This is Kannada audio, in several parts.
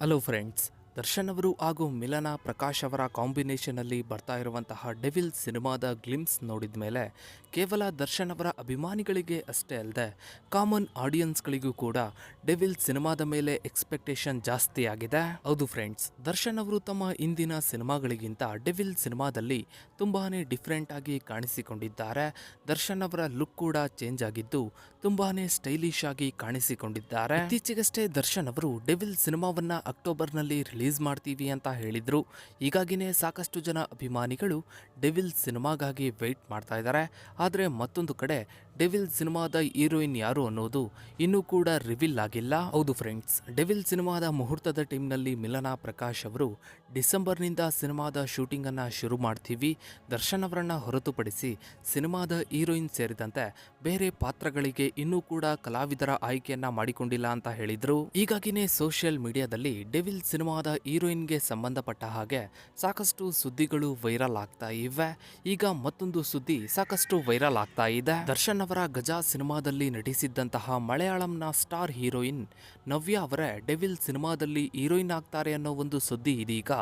ಹಲೋ ಫ್ರೆಂಡ್ಸ್ ದರ್ಶನ್ ಅವರು ಹಾಗೂ ಮಿಲನ ಪ್ರಕಾಶ್ ಅವರ ಕಾಂಬಿನೇಷನಲ್ಲಿ ಬರ್ತಾ ಇರುವಂತಹ ಡೆವಿಲ್ ಸಿನಿಮಾದ ಗ್ಲಿಮ್ಸ್ ನೋಡಿದ ಮೇಲೆ ಕೇವಲ ದರ್ಶನ್ ಅವರ ಅಭಿಮಾನಿಗಳಿಗೆ ಅಷ್ಟೇ ಅಲ್ಲದೆ ಕಾಮನ್ ಆಡಿಯನ್ಸ್ಗಳಿಗೂ ಕೂಡ ಡೆವಿಲ್ ಸಿನಿಮಾದ ಮೇಲೆ ಎಕ್ಸ್ಪೆಕ್ಟೇಷನ್ ಜಾಸ್ತಿ ಆಗಿದೆ ಹೌದು ಫ್ರೆಂಡ್ಸ್ ದರ್ಶನ್ ಅವರು ತಮ್ಮ ಇಂದಿನ ಸಿನಿಮಾಗಳಿಗಿಂತ ಡೆವಿಲ್ ಸಿನಿಮಾದಲ್ಲಿ ತುಂಬಾನೇ ಡಿಫ್ರೆಂಟ್ ಆಗಿ ಕಾಣಿಸಿಕೊಂಡಿದ್ದಾರೆ. ದರ್ಶನ್ ಅವರ ಲುಕ್ ಕೂಡ ಚೇಂಜ್ ಆಗಿದ್ದು, ತುಂಬಾನೇ ಸ್ಟೈಲಿಶ್ ಆಗಿ ಕಾಣಿಸಿಕೊಂಡಿದ್ದಾರೆ. ಇತ್ತೀಚೆಗಷ್ಟೇ ದರ್ಶನ್ ಅವರು ಡೆವಿಲ್ ಸಿನಿಮಾವನ್ನ ಅಕ್ಟೋಬರ್ನಲ್ಲಿ ರಿಲೀಸ್ ಮಾಡ್ತೀವಿ ಅಂತ ಹೇಳಿದ್ರು. ಹೀಗಾಗಿನೇ ಸಾಕಷ್ಟು ಜನ ಅಭಿಮಾನಿಗಳು ಡೆವಿಲ್ ಸಿನಿಮಾಗಾಗಿ ವೆಯ್ಟ್ ಮಾಡ್ತಾ ಇದ್ದಾರೆ. ಆದರೆ ಮತ್ತೊಂದು ಕಡೆ ಡೆವಿಲ್ ಸಿನಿಮಾದ ಹೀರೋಯಿನ್ ಯಾರು ಅನ್ನೋದು ಇನ್ನೂ ಕೂಡ ರಿವೀಲ್ ಆಗಿಲ್ಲ. ಹೌದು ಫ್ರೆಂಡ್ಸ್, ಡೆವಿಲ್ ಸಿನಿಮಾದ ಮುಹೂರ್ತದ ಟೀಮ್ನಲ್ಲಿ ಮಿಲನಾ ಪ್ರಕಾಶ್ ಅವರು ಡಿಸೆಂಬರ್ನಿಂದ ಸಿನಿಮಾದ ಶೂಟಿಂಗನ್ನು ಶುರು ಮಾಡ್ತೀವಿ. ದರ್ಶನ್ ಅವರನ್ನ ಹೊರತುಪಡಿಸಿ ಸಿನಿಮಾದ ಹೀರೋಯಿನ್ ಸೇರಿದಂತೆ ಬೇರೆ ಪಾತ್ರಗಳಿಗೆ ಇನ್ನೂ ಕೂಡ ಕಲಾವಿದರ ಆಯ್ಕೆಯನ್ನ ಮಾಡಿಕೊಂಡಿಲ್ಲ ಅಂತ ಹೇಳಿದರು. ಹೀಗಾಗಿನೇ ಸೋಷಿಯಲ್ ಮೀಡಿಯಾದಲ್ಲಿ ಡೆವಿಲ್ ಸಿನಿಮಾದ ಹೀರೋಯಿನ್ಗೆ ಸಂಬಂಧಪಟ್ಟ ಹಾಗೆ ಸಾಕಷ್ಟು ಸುದ್ದಿಗಳು ವೈರಲ್ ಆಗ್ತಾ ಇವೆ. ಈಗ ಮತ್ತೊಂದು ಸುದ್ದಿ ಸಾಕಷ್ಟು ವೈರಲ್ ಆಗ್ತಾ ಇದೆ. ದರ್ಶನ್ ಅವರ ಗಜಾ ಸಿನಿಮಾದಲ್ಲಿ ನಟಿಸಿದ್ದಂತಹ ಮಲಯಾಳಂನ ಸ್ಟಾರ್ ಹೀರೋಯಿನ್ ನವ್ಯ ಅವರೇ ಡೆವಿಲ್ ಸಿನಿಮಾದಲ್ಲಿ ಹೀರೋಯಿನ್ ಆಗ್ತಾರೆ ಅನ್ನೋ ಒಂದು ಸುದ್ದಿ ಇದೀಗ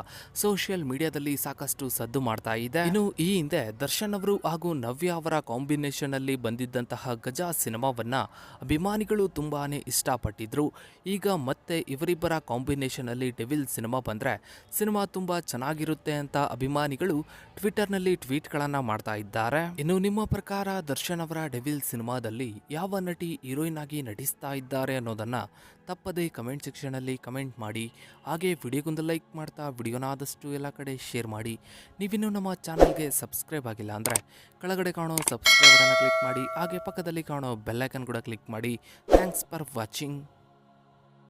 ಸೋಷಿಯಲ್ ಮೀಡಿಯಾದಲ್ಲಿ ಸಾಕಷ್ಟು ಸದ್ದು ಮಾಡ್ತಾ ಇದೆ. ಇನ್ನು ಈ ಹಿಂದೆ ದರ್ಶನ್ ಅವರು ಹಾಗೂ ನವ್ಯ ಅವರ ಕಾಂಬಿನೇಷನ್ ಅಲ್ಲಿ ಬಂದಿದ್ದಂತಹ ಗಜಾ ಸಿನಿಮಾವನ್ನ ಅಭಿಮಾನಿಗಳು ತುಂಬಾನೇ ಇಷ್ಟಪಟ್ಟಿದ್ರು. ಈಗ ಮತ್ತೆ ಇವರಿಬ್ಬರ ಕಾಂಬಿನೇಷನ್ ಅಲ್ಲಿ ಡೆವಿಲ್ ಸಿನಿಮಾ ಬಂದ್ರೆ ಸಿನಿಮಾ ತುಂಬಾ ಚೆನ್ನಾಗಿರುತ್ತೆ ಅಂತ ಅಭಿಮಾನಿಗಳು ಟ್ವಿಟರ್ನಲ್ಲಿ ಟ್ವೀಟ್ಗಳನ್ನು ಮಾಡ್ತಾ ಇದ್ದಾರೆ. ಇನ್ನು ನಿಮ್ಮ ಪ್ರಕಾರ ದರ್ಶನ್ ಅವರ ಡೆವಿಲ್ ಸಿನಿಮಾದಲ್ಲಿ ಯಾವ ನಟಿ ಹೀರೋಯಿನ್ ಆಗಿ ನಟಿಸ್ತಾ ಇದ್ದಾರೆ ಅನ್ನೋದನ್ನು ತಪ್ಪದೇ ಕಮೆಂಟ್ ಸೆಕ್ಷನಲ್ಲಿ ಕಮೆಂಟ್ ಮಾಡಿ, ಹಾಗೆ ವಿಡಿಯೋಗೊಂದು ಲೈಕ್ ಮಾಡ್ತಾ ವಿಡಿಯೋನ ಆದಷ್ಟು ಎಲ್ಲ ಕಡೆ ಶೇರ್ ಮಾಡಿ. ನೀವಿನ್ನೂ ನಮ್ಮ ಚಾನಲ್ಗೆ ಸಬ್ಸ್ಕ್ರೈಬ್ ಆಗಿಲ್ಲ ಅಂದರೆ ಕೆಳಗಡೆ ಕಾಣೋ ಸಬ್ಸ್ಕ್ರೈಬ್ ಅನ್ನು ಕ್ಲಿಕ್ ಮಾಡಿ, ಹಾಗೆ ಪಕ್ಕದಲ್ಲಿ ಕಾಣೋ ಬೆಲ್ಲೈಕನ್ ಕೂಡ ಕ್ಲಿಕ್ ಮಾಡಿ. Thanks for watching.